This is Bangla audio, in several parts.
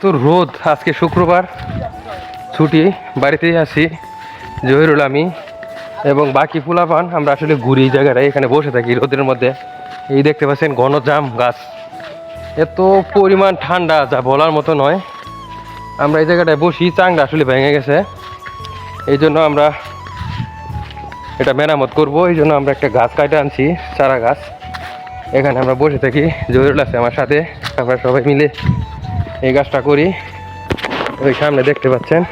তো রোদ আজকে শুক্রবার। ছুটি, বাড়িতেই আছি, জহিরুল আমি এবং বাকি ফুলাপান। আমরা আসলে ঘুরি জায়গাটায়, এখানে বসে থাকি রোদের মধ্যে। এই দেখতে পাচ্ছেন ঘন জাম গাছ। এত পরিমাণ ঠান্ডা, যা বলার মতো নয়। আমরা এই জায়গাটায় বসি চাংটা আসলে ভেঙে গেছে। এই জন্য আমরা এটা মেরামত করব। এই জন্য আমরা একটা গাছ কাটে আনছি, চারা গাছ। এখানে আমরা বসে থাকি, জহিরুল আছে আমার সাথে। আমরা সবাই মিলে এই গাছটা করি। ওই সামনে দেখতে পাচ্ছেন?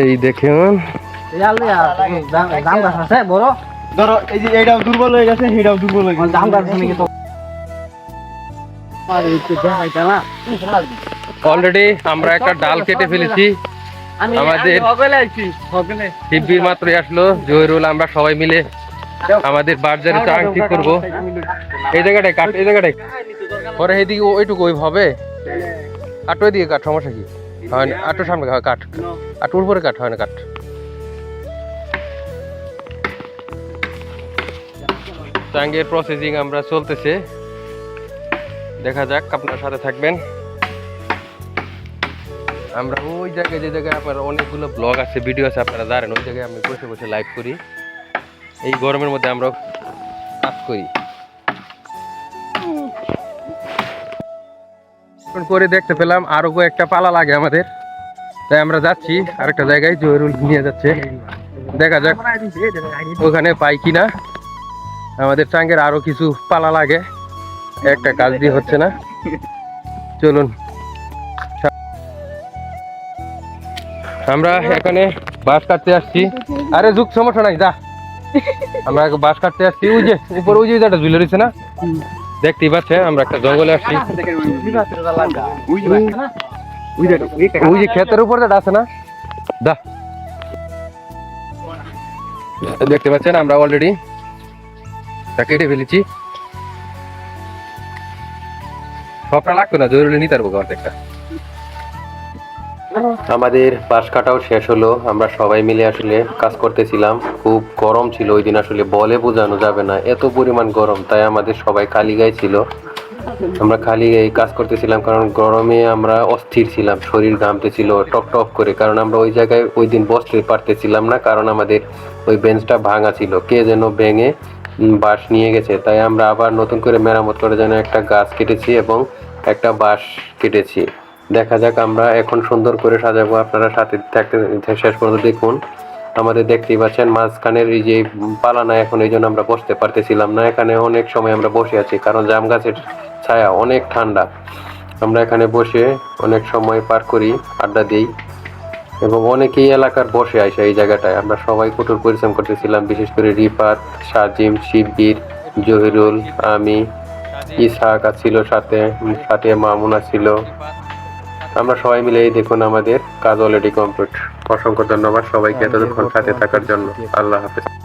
এই দেখুন। জাম বড় ধরো এই যে দুর্বল হয়ে গেছে এটাও দুর্বল হয়ে গেছে। গাছ অলরেডি আমরা একটা ডাল কেটে ফেলেছি। আমাদের- মাত্রই আসলো জহিরুল আমরা সবাই মিলে আমাদের বার্জারে চাং ঠিক করব। এই জায়গাটায় কাট এই জায়গাটায়। পরে এইদিকে ওইটুকু ওই হবে আটো এদিকে কাট সমস্যা কি? হয় না আটো সামনে হয় কাট আটোর উপরে কাট হয় না কাট চাঙ্গের প্রসেসিং আমরা চলতেছে। দেখা যাক আপনার সাথে থাকবেন। আমরা ওই জায়গায় যে জায়গায় আপনার অনেকগুলো ব্লগ আছে ভিডিও আছে আপনারা জানেন ওই জায়গায় আমি বসে বসে লাইভ করি। এই গরমের মধ্যে আমরা কাজ করি। পরে দেখতে পেলাম, আরও কয়েকটা পালা লাগে আমাদের। তাই আমরা যাচ্ছি, আরেকটা জায়গায় জহিরুল নিয়ে যাচ্ছে। দেখা যাক, ওখানে পাই কিনা। আমাদের চাঙ্গের আরও কিছু পালা লাগে, একটা কাজ দিয়ে হচ্ছে না। চলুন। আমরা এখানে বাস কাটতে আসছি। আরে, যুগ সমস্যা নাই, যা। আমরা বাঁশ কাটতে আসছি। ওই যে, উপরে ওই যে ঝুলে রয়েছে না? দেখতেই পাচ্ছেন আমরা একটা জঙ্গলে আসছি। ওই যে ক্ষেতের উপর যেটা আছে না? দা। দেখতে পাচ্ছেন, আমরা অলরেডি কেটে ফেলেছি। সবটা লাগতো না, জরুরি নিতে পারব অর্ধেকটা আমাদের বাঁশ কাটাও শেষ হলো। আমরা সবাই মিলে আসলে কাজ করতেছিলাম। খুব গরম ছিল, ওই দিন আসলে বলে বোঝানো যাবে না। এত পরিমাণ গরম, তাই আমাদের সবাই খালি গায়ে ছিল। আমরা খালি গায়ে কাজ করতেছিলাম কারণ গরমে আমরা অস্থির ছিলাম, শরীর ঘামতেছিল টক টক করে। কারণ আমরা ওই জায়গায় ওই দিন বসতে পারতেছিলাম না, কারণ আমাদের ওই বেঞ্চটা ভাঙা ছিল। কে যেন ভেঙে বাঁশ নিয়ে গেছে। তাই আমরা আবার নতুন করে মেরামত করে যেন একটা গাছ কেটেছি এবং একটা বাঁশ কেটেছি। দেখা যাক, আমরা এখন সুন্দর করে সাজাবো। আপনারা সাথে থাকতে শেষ পর্যন্ত দেখুন। আমাদের দেখতেই পাচ্ছেন, মাঝখানের এই যে পালানা এখন এই জন্য আমরা বসতে পারতেছিলাম না। এখানে অনেক সময় আমরা বসে আছি, কারণ জাম গাছের ছায়া অনেক ঠান্ডা। আমরা এখানে বসে অনেক সময় পার করি, আড্ডা দিই। এবং অনেকেই এলাকার বসে আসে এই জায়গাটায়। আমরা সবাই কঠোর পরিশ্রম করতেছিলাম, বিশেষ করে রিফাত, সাজিম, শিববীর, জহিরুল, আমি, ইসহাক ছিল সাথে সাথে মামুনা ছিল আমরা সবাই মিলে দেখুন আমাদের কাজ অলরেডি কমপ্লিট অসংখ্য ধন্যবাদ সবাইকে এতক্ষণ সাথে থাকার জন্য। আল্লাহ হাফেজ।